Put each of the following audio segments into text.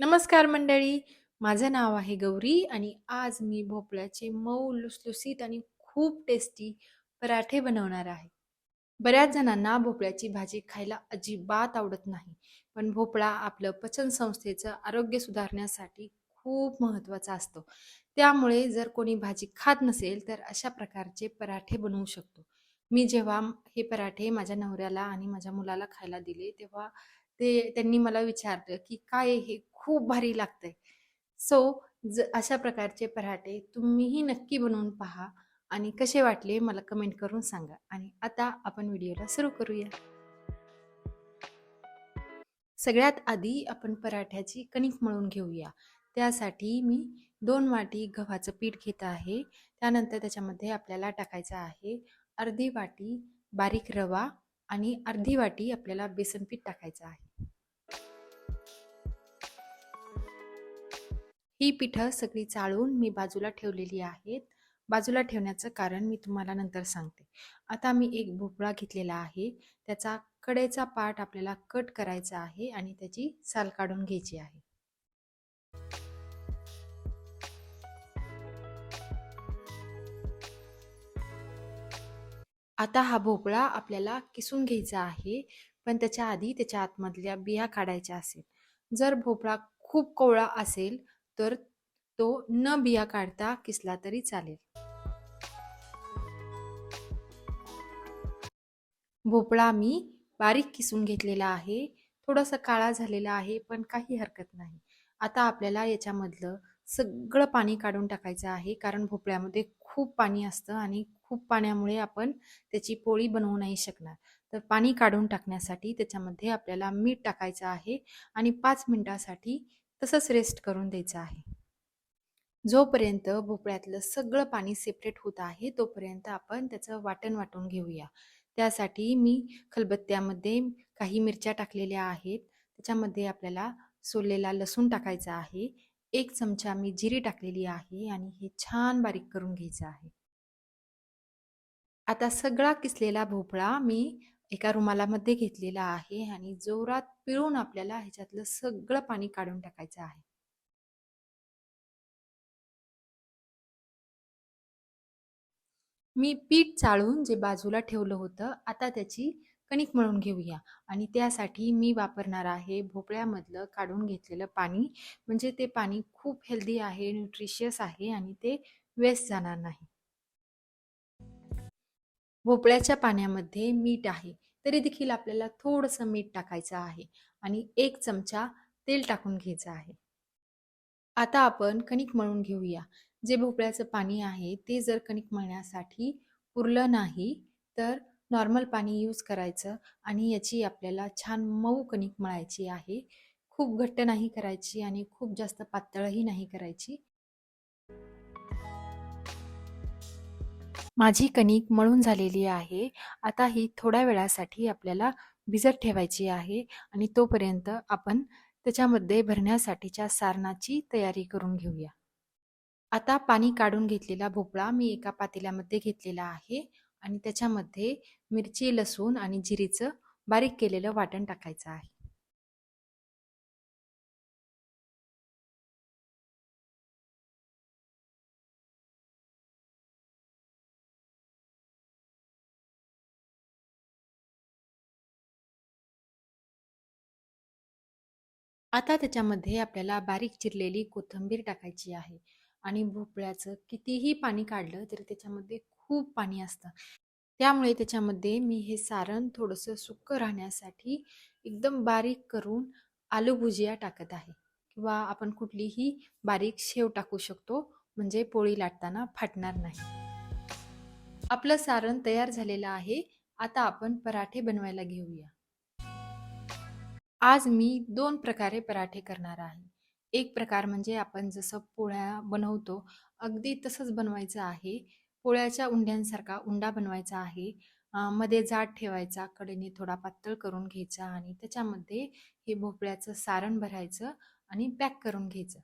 नमस्कार मंडळी. माझं नाव आहे गौरी आणि आज मी भोपळ्याचे मऊ लुसलुसीत आणि खूप टेस्टी पराठे बनवणार आहे. बऱ्याच जणांना भोपळ्याची भाजी खायला अजिबात आवडत नाही पण भोपळा आपलं पचन संस्थेचं आरोग्य सुधारण्यासाठी खूप महत्त्वाचा असतो. त्यामुळे जर कोणी भाजी खात नसेल तर अशा प्रकारचे पराठे बनवू शकतो. मी जेव्हा हे पराठे माझ्या नवऱ्याला आणि माझ्या मुलाला खायला दिले तेव्हा ते त्यांनी मला विचारलं की काय हे खूप भारी लागतंय. सो ज अशा प्रकारचे पराठे तुम्हीही नक्की बनवून पहा आणि कसे वाटले मला कमेंट करून सांगा. आणि आता आपण व्हिडिओला सुरू करूया. सगळ्यात आधी आपण पराठ्याची कणिक मळून घेऊया. त्यासाठी मी दोन वाटी गव्हाचं पीठ घेत आहे. त्यानंतर त्याच्यामध्ये आपल्याला टाकायचं आहे अर्धी वाटी बारीक रवा आणि अर्धी वाटी आपल्याला बेसन पीठ टाकायचं आहे. ही पिठं सगळी चाळून मी बाजूला ठेवलेली आहेत. बाजूला ठेवण्याचं कारण मी तुम्हाला नंतर सांगते. आता मी एक भोपळा घेतलेला आहे. त्याचा कडेचा पार्ट आपल्याला कट करायचा आहे आणि त्याची साल काढून घ्यायची आहे. आता हा भोपळा आपल्याला किसून घ्यायचा आहे पण त्याच्या आधी त्याच्या आतमधल्या बिया काढायच्या असेल. जर भोपळा खूप कोवळा असेल तर तो न बिया काढता किसला तरी चालेल. भोपळा मी बारीक किसून घेतलेला आहे. थोडासा काळा झालेला आहे पण काही हरकत नाही. आता आपल्याला याच्यामधलं सगळं पाणी काढून टाकायचं आहे कारण भोपळ्यामध्ये खूप पाणी असतं आणि खूप पाण्यामुळे आपण त्याची पोळी बनवू नाही शकणार. तर पाणी काढून टाकण्यासाठी त्याच्यामध्ये आपल्याला मीठ टाकायचं आहे आणि पाच मिनिटासाठी तसंच रेस्ट करून द्यायचं आहे. जोपर्यंत भोपळ्यातलं सगळं पाणी सेपरेट होत आहे तोपर्यंत आपण त्याचं वाटण वाटून घेऊया. त्यासाठी मी खलबत्त्यामध्ये काही मिरच्या टाकलेल्या आहेत. त्याच्यामध्ये आपल्याला सोललेला लसूण टाकायचा आहे. एक चमचा मी जिरी टाकलेली आहे आणि हे छान बारीक करून घ्यायचं आहे. आता सगळा किसलेला भोपळा मी एका रुमालामध्ये घेतलेला आहे आणि जोरात पिळून आपल्याला ह्याच्यातलं सगळं पाणी काढून टाकायचं आहे. मी पीठ चाळून जे बाजूला ठेवलं होतं आता त्याची कणिक मळून घेऊया. आणि त्यासाठी मी वापरणार आहे भोपळ्यामधलं काढून घेतलेलं पाणी. म्हणजे ते पाणी खूप हेल्दी आहे न्यूट्रिशियस आहे आणि ते वेस्ट जाणार नाही. भोपळ्याच्या पाण्यामध्ये मीठ आहे. तरी देखील आपल्याला थोडंसं मीठ टाकायचं आहे आणि एक चमचा तेल टाकून घ्यायचं आहे. आता आपण कणिक मळून घेऊया. जे भोपळ्याचं पाणी आहे ते जर कणिक मळण्यासाठी पुरलं नाही तर नॉर्मल पाणी यूज करायचं आणि याची आपल्याला छान मऊ कणिक मळायची आहे. खूप घट्ट नाही करायची आणि खूप जास्त पातळही नाही करायची. माझी कणिक मळून झालेली आहे. आता ही थोड्या वेळासाठी आपल्याला भिजत ठेवायची आहे आणि तोपर्यंत आपण त्याच्यामध्ये भरण्यासाठीच्या सारणाची तयारी करून घेऊया. आता पाणी काढून घेतलेला भोपळा मी एका पातेल्यामध्ये घेतलेला आहे आणि त्याच्यामध्ये मिरची लसूण आणि जिरीचं बारीक केलेलं वाटण टाकायचं आहे. आता त्याच्यामध्ये आपल्याला बारीक चिरलेली कोथिंबीर टाकायची आहे आणि भोपळ्याचं कितीही पाणी काढलं तरी त्याच्यामध्ये खूप पाणी असतं. त्यामुळे त्याच्यामध्ये मी हे सारण थोडंसं सुक्क राहण्यासाठी एकदम बारीक करून आलू भुजिया टाकत आहे किंवा आपण कुठलीही बारीक शेव टाकू शकतो म्हणजे पोळी लाटताना फाटणार नाही. आपलं सारण तयार झालेलं आहे. आता आपण पराठे बनवायला घेऊया. आज मी दोन प्रकारे पराठे करणार आहे. एक प्रकार म्हणजे आपण जसं पोळ्या बनवतो अगदी तसंच बनवायचं आहे. पोळ्याच्या उंड्यांसारखा उंडा बनवायचा आहे. मध्ये जाड ठेवायचा कडेने थोडा पातळ करून घ्यायचा आणि त्याच्यामध्ये हे भोपळ्याचं सारण भरायचं आणि पॅक करून घ्यायचं.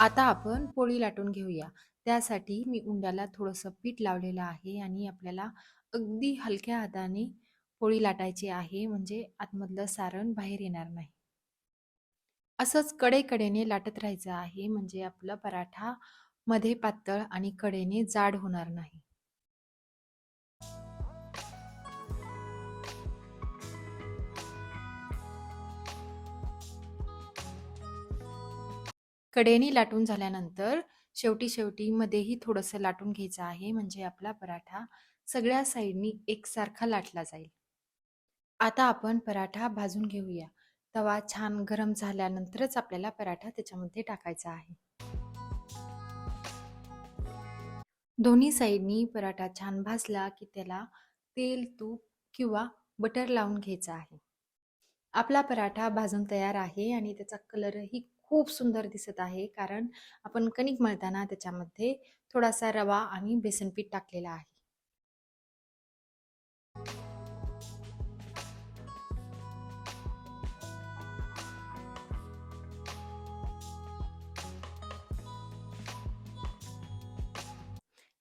आता आपण पोळी लाटून घेऊया. त्यासाठी मी उंड्याला थोडंसं पीठ लावलेलं आहे आणि आपल्याला अगदी हलक्या हाताने पोळी लाटायची आहे म्हणजे आतमधलं सारण बाहेर येणार नाही. असंच कडेकडेने लाटत राहायचं आहे म्हणजे आपलं पराठा मध्ये पातळ आणि कडेने जाड होणार नाही. कडेने लाटून झाल्यानंतर शेवटी शेवटी मध्येही थोडंसं लाटून घ्यायचं आहे. म्हणजे आपला पराठा सगळ्या साईडनी एकसारखा लाटला जाईल. आता आपण पराठा भाजून घेऊया. तवा छान गरम झाल्यानंतरच आपल्याला पराठा त्याच्यामध्ये टाकायचा आहे. दोन्ही साईडनी पराठा छान भाजला की त्याला तेल तूप किंवा बटर लावून घ्यायचं आहे. आपला पराठा भाजून तयार आहे आणि त्याचा कलरही खूप सुंदर दिसत आहे. कारण आपण कणिक मळताना त्याच्यामध्ये थोडासा रवा आणि बेसन पीठ टाकलेला आहे.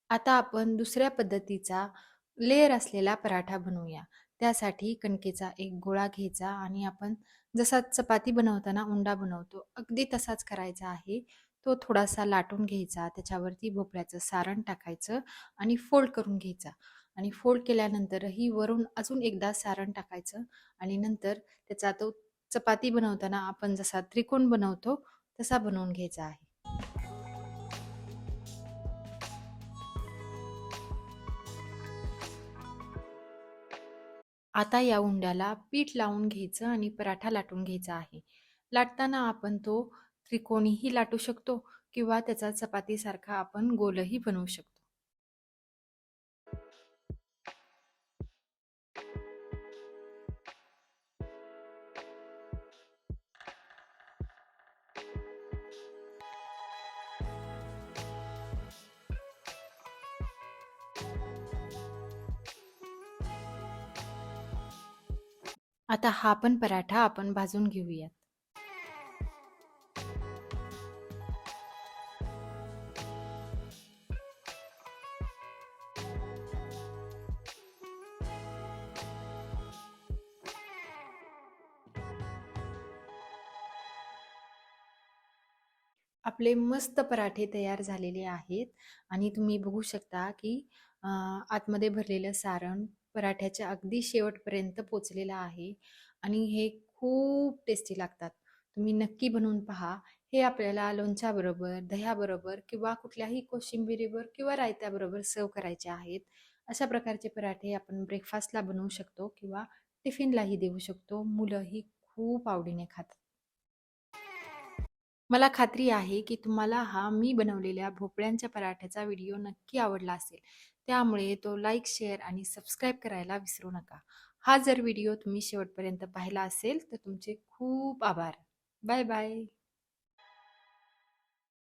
आता आपण दुसऱ्या पद्धतीचा लेयर असलेला पराठा बनवूया. त्यासाठी कणकेचा एक गोळा घ्यायचा आणि आपण जसा चपाती बनवताना उंडा बनवतो अगदी तसाच करायचा आहे. तो थोडासा लाटून घ्यायचा त्याच्यावरती भोपळ्याचं सारण टाकायचं आणि फोल्ड करून घ्यायचा. आणि फोल्ड केल्यानंतरही वरून अजून एकदा सारण टाकायचं आणि नंतर त्याचा तो चपाती बनवताना आपण जसा त्रिकोण बनवतो तसा बनवून घ्यायचा आहे. आता या उंड्याला पीठ लावून घ्यायचं आणि पराठा लाटून घ्यायचा आहे. लाटताना आपण तो त्रिकोणीही लाटू शकतो किंवा त्याचा चपातीसारखा आपण गोलही बनवू शकतो. आता हा पण पराठा आपण भाजून घेऊयात. आपले मस्त पराठे तयार झालेले आहेत आणि तुम्ही बघू शकता की आतमध्ये भरलेलं सारण पराठ्याच्या अगदी शेवटपर्यंत पोचलेला आहे आणि हे खूप टेस्टी लागतात. तुम्ही नक्की बनवून पहा. हे आपल्याला लोणच्याबरोबर दह्याबरोबर किंवा कुठल्याही कोशिंबिरीवर किंवा रायत्याबरोबर सर्व करायचे आहेत. अशा प्रकारचे पराठे आपण ब्रेकफास्टला बनवू शकतो किंवा टिफिनलाही देऊ शकतो. मुलंही खूप आवडीने खातात. मला खात्री आहे की तुम्हाला हा मी बनवलेल्या भोपळ्यांच्या पराठ्याचा व्हिडिओ नक्की आवडला असेल. त्यामुळे तो लाईक शेअर आणि सबस्क्राईब करायला विसरू नका. हा जर व्हिडिओ तुम्ही शेवटपर्यंत पाहिला असेल तर तुमचे खूप आभार. Bye bye.